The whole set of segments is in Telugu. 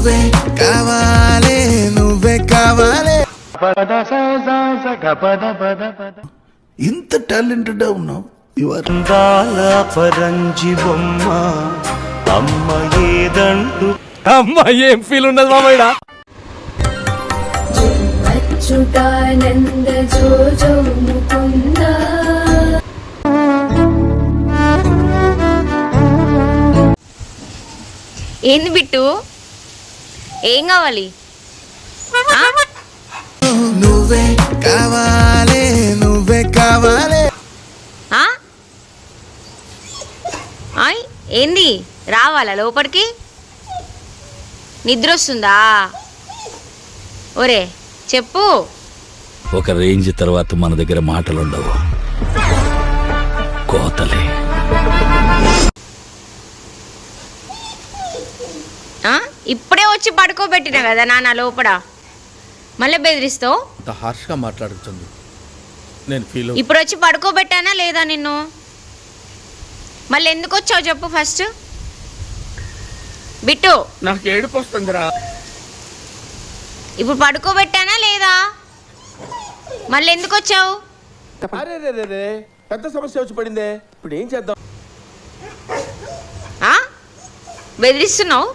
నువ్వే కావాలి నువ్వే కావాలి. ఇంత టాలెంటెడ్ ఉన్నావు అందాల పరంజి బొమ్మ అమ్మ ఏదంటూ అమ్మ ఏం ఫీల్ ఉన్నది మామయ్య అచ్యుతానంద జో జో ముకుంద. ఏంది బిట్టు? ఏం కావాలి? నువ్వే కావాలి నువ్వే కావాలి. ఏంది? రావాలా లోపలికి? నిద్ర వస్తుందా ఒరే చెప్పు. ఒక రేంజ్ తర్వాత మన దగ్గర మాటలుండవు. కోతలే. ఇప్పుడే వచ్చి పడుకోబెట్టిన కదా నాన్న లోపల? మళ్ళీ బెదిరిస్తావు? అంత హార్ష్గా మాట్లాడుతుంది నేను ఫీల్ ఇప్పుడు వచ్చి పడుకోబెట్టానా లేదా నిన్ను? మళ్ళీ ఎందుకు వచ్చావు చెప్పు ఫస్ట్ బిట్టు. నాకు ఏడుపు వస్తుందిరా. ఇప్పుడు పడుకోబెట్టానా లేదా? మళ్ళీ ఎందుకు వచ్చావు? పెద్ద సమస్య వచ్చి పడిందే. ఇప్పుడు ఏం చేద్దాం? ఆ? బెదిరిస్తున్నావు?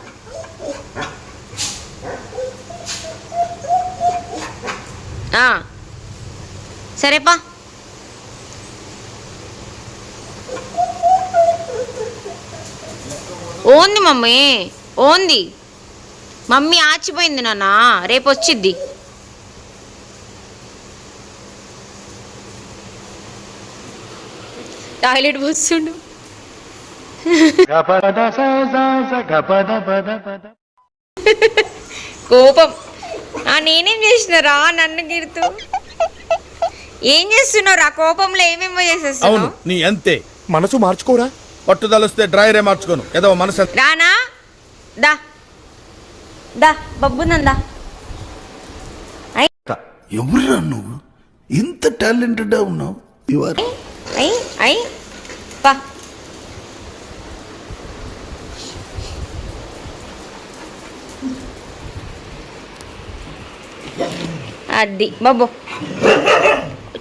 సరేపా. ఓంది మమ్మీ ఓంది. మమ్మీ ఆచిపోయింది నాన్న రేపు వచ్చిద్ది టాయిలెట్ పోస్తుండు. కోపం. నేనేం చేసినారా? నన్ను గిరుతూ ఏం చేస్తున్నావు రా? కోపంలో ఏమేమో అవును చేసేస్తున్నావు నీ అంతే. మనసు మార్చుకోరా? పట్టుదల వస్తే డ్రైరే మార్చుకోను. ఏదో మనసు. రానా? దా. దా బబ్బుందా ఎవరురా నువ్వు? ఇంత టాలెంటెడ్ ఉన్నావు? యు ఆర్ అయి అయి పా. అది బాబు.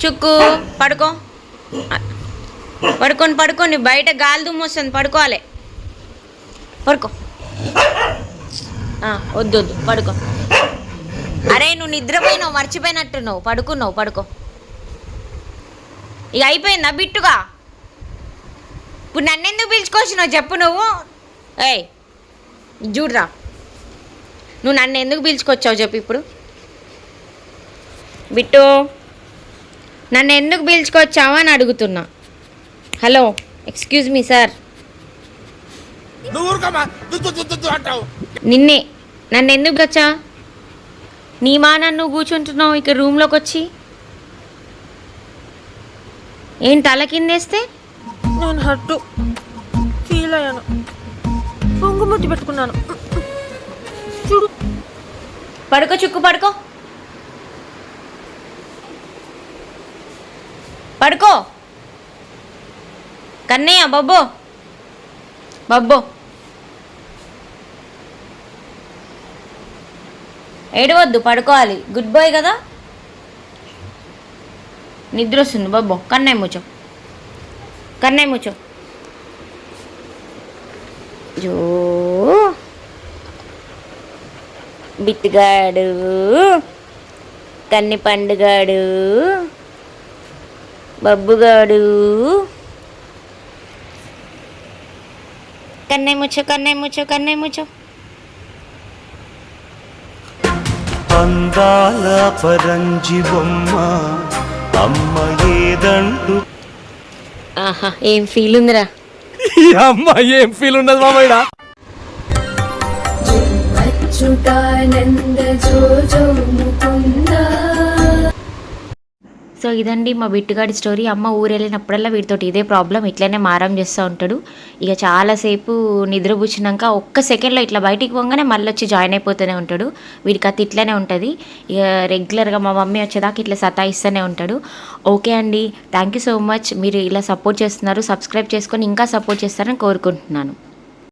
చుక్కు పడుకో. పడుకొని పడుకోని బయట గాలి దుమ్ము వస్తుంది పడుకోవాలి. పడుకో. వద్దు వద్దు పడుకో. అరే నువ్వు నిద్రపోయినావు మర్చిపోయినట్టున్నావు. పడుకున్నావు పడుకో. ఇక అయిపోయిందా బిట్టుగా? ఇప్పుడు నన్నెందుకు పిలుచుకొచ్చినావు చెప్పు నువ్వు? ఏయ్ చూడరా. నువ్వు నన్ను ఎందుకు పిలుచుకొచ్చావు చెప్పు ఇప్పుడు? బిట్టు నన్ను ఎందుకు పిలుచుకొచ్చావు అని అడుగుతున్నా. Hello excuse me sir. నిన్నే నన్ను ఎందుకు వచ్చా? నీ మా నన్ను కూర్చుంటున్నావు ఇక్కడ రూమ్లోకి వచ్చి? ఏం తల కిందేస్తే నేను హట్టు ఫీల్ అయ్యాను. పొంగుముట్టి పెట్టుకున్నాను. చూడు. పడుకో చుక్కు పడుకో. పడుకో. కన్నయ్య బబ్బో. బబ్బో. ఏడవద్దు పడుకోవాలి. గుడ్ బాయ్ కదా? నిద్ర వస్తుంది బబ్బో. కన్నయ్య మూచో కన్నయ్య ముచ్చో. జో. బిత్తిగాడు. కన్ని పండుగాడు. బబ్బుగాడు. కన్నయ్య ముచ్చో కన్నయ్య ముచ్చో కన్నయ్య ముచ్చో. అందాల పరంజి బొమ్మ అమ్మ ఏదంటూ ఆహా ఏం ఫీల్ ఉందిరా? అమ్మ ఏం ఫీల్ ఉన్నది మామయ్య? అచ్యుతానంద జో జో ముకుంద. సో ఇదండి మా బిట్టుగాడి స్టోరీ. అమ్మ ఊరు వెళ్ళినప్పుడల్లా వీటితోటి ఇదే ప్రాబ్లం. ఇట్లనే మారం చేస్తూ ఉంటాడు. ఇక చాలాసేపు నిద్రపుచ్చినాక ఒక్క సెకండ్లో ఇట్లా బయటికి పోగానే మళ్ళీ వచ్చి జాయిన్ అయిపోతూనే ఉంటాడు. వీడికి అతి ఇట్లనే ఉంటుంది. ఇక రెగ్యులర్గా మా మమ్మీ వచ్చేదాకా ఇట్లా సతాయిస్తూనే ఉంటాడు. ఓకే అండి. Thank you so much. మీరు ఇలా సపోర్ట్ చేస్తున్నారు. సబ్స్క్రైబ్ చేసుకొని ఇంకా సపోర్ట్ చేస్తారని కోరుకుంటున్నాను.